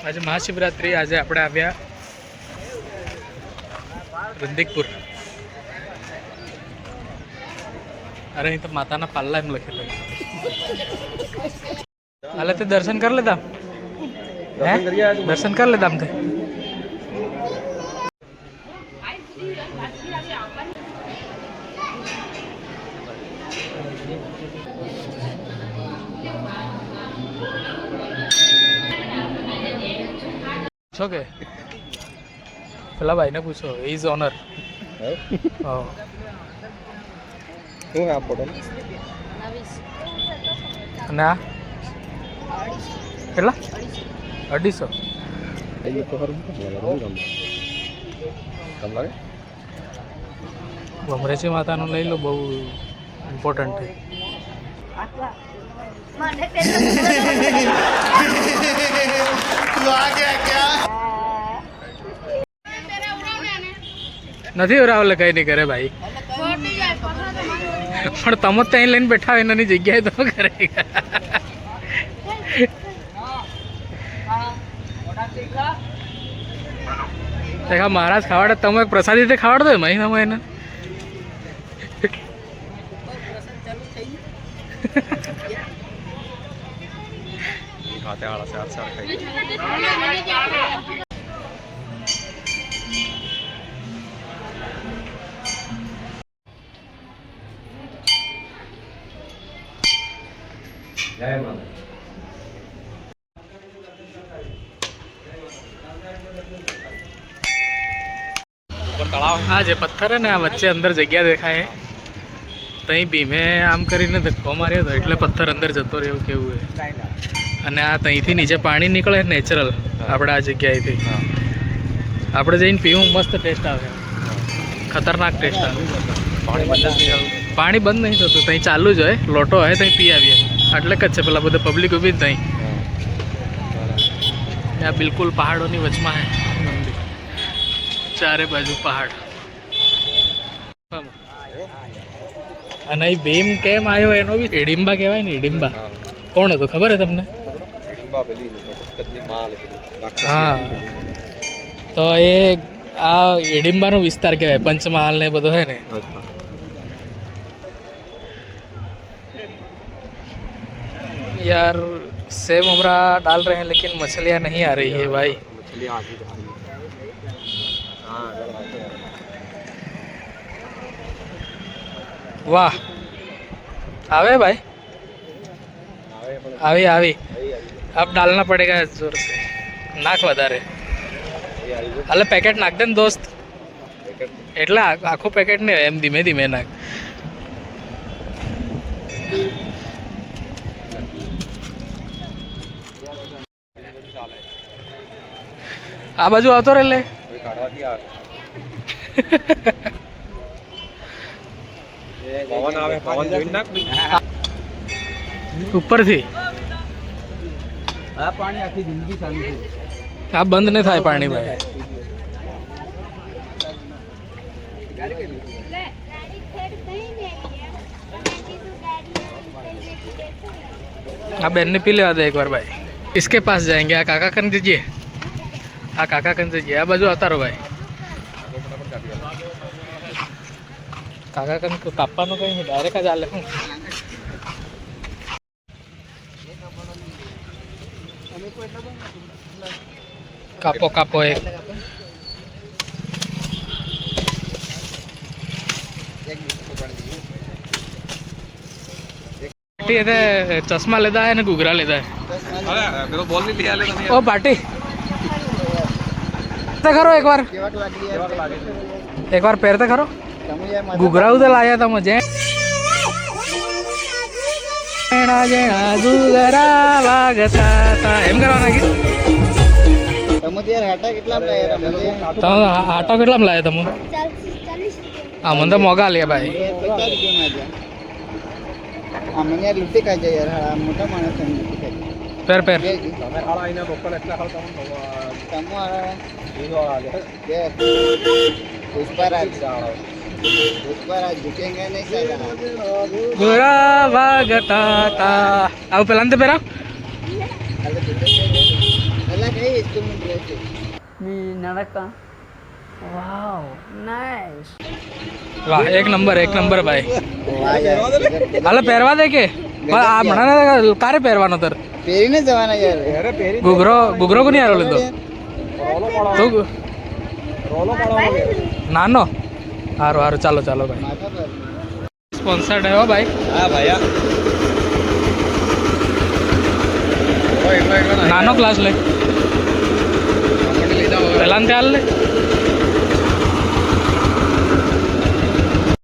આજે મહાશિવરાત્રિ આજે આપણે આવ્યા રંદિકપુર અરે અહીં તો માતાના પાલ્લા એમ લખેલું હાલે તે દર્શન કરી લેતા? દર્શન કરી લેતા આમ તે? છો કે? પેલા ભાઈને પૂછો ઇઝ ઓનર હા? શું આ ફોટો અને આ? કેટલા? અઢીસો. ભમરેજી માતાનું લઈ લો બહુ ઇમ્પોર્ટન્ટ છે. નથી રાહુલ કઈ નહીં કરે ભાઈ. પણ તમે જ ત્યાં લઈને બેઠા હોય એની જગ્યાએ તો કરે દેખા, મહારાજ ખાવાડે, તમે પ્રસાદી રીતે ખાવાડતો હોય મહિનામાં એને. જય માતા હા જે પથ્થર ને આ વચ્ચે અંદર જગ્યા દેખાય. તઈ ભીમે આમ કરીને ધક્કો માર્યો હતો એટલે પથ્થર અંદર જતો રહ્યો કેવું હે અને આ ત્યાંથી નીચે પાણી નીકળે નેચરલ આપણે આ જગ્યાએથી. આપણે જઈને પીવું મસ્ત ટેસ્ટ આવે. ખતરનાક ટેસ્ટ આવે. પાણી બંધ જ નહીં આવતું. પાણી બંધ નહીં થતું ત્યાં ચાલુ જ હોય લોટો હોય ત્યાં પી આવીએ. એટલે જ છે પેલા બધા પબ્લિક ઊભી જ ત્યાં આ બિલકુલ પહાડોની વચમાં હે. મંદિર. ચારે બાજુ પહાડ. અને એ ભીમ કેમ આવ્યો એનો બી હિડિંબા કહેવાય ને હિડિંબા કોણ હતું? ખબર હે તમને. હા. તો એ આ હિડિંબાનો વિસ્તાર કહેવાય પંચમહાલ ને બધો હે ને. यार सेब हमरा डाल रहे हैं लेकिन मछलियाँ नहीं आ रही है भाई मछली आती जा रही है हाँ अगर आते हैं वाह आवे भाई આવે પણ આવી આવી અહીં આવી अब डालना पड़ेगा जोर से નાખ વધારે અહીં આવી ગયું. હાલે પેકેટ નાખ દે ને દોસ્ત પેકેટ એટલે આ- આખું પેકેટ નહીં હોય, એમ ધીમે ધીમે નાખ આ બાજુ આવતો રે લે કોઈ કાઢવાથી આવે પવન આવે પવન જોઈને નાખ બી. ઉપરથી આ પાણી આખી જિંદગી ચાલુ છે આ બંધ નહીં થાય પાણી ભાઈ आप बहन ने पी लेवा दे एक बार भाई इसके पास जाएंगे आ काका कर दीजिए આ કાકા કંસે ગયા આ બાજુ અતારો ભાઈ. કાકા કંસ કાપવાનું કઈ નહીં ડાયરેક્ટ જ આલે. હું કાપો કાપો એક. પાટી એને ચશ્મા લીધા હે ને ઘૂઘરા લીધા હે ઓ પાટી. તે ખરો એકવાર? એકવાર પહેર તો ખરો? ઘૂઘરા ઉધર લાયા તમે, જે જેણા જેણા ઘૂઘરા લાગતા તા એમ કરવાના કે? તમે આટો કેટલામાં લાયા તમે? હા મને તો મોગા લે ભાઈ. લૂંટી જાય યાર મોટા માણસ લૂંટી Espera, espera. આવું પેલા અંતે પહેરા. વાહ એક નંબર એક નંબર ભાઈ. હાલ પહેરવા દે કે? આ હમણાં કારે પહેરવાનો તાર? પહેરીને જવાના યાર. ગુગરો ગુગરો કોની આરો લીધો? તું ગુ- નાનો? સારું સારું ચાલો ચાલો ભાઈ. સ્પોન્સર્ડ હે ભાઈ. હા ભાઈ નાનો ક્લાસ લે. પહેલા ત્યાં લે.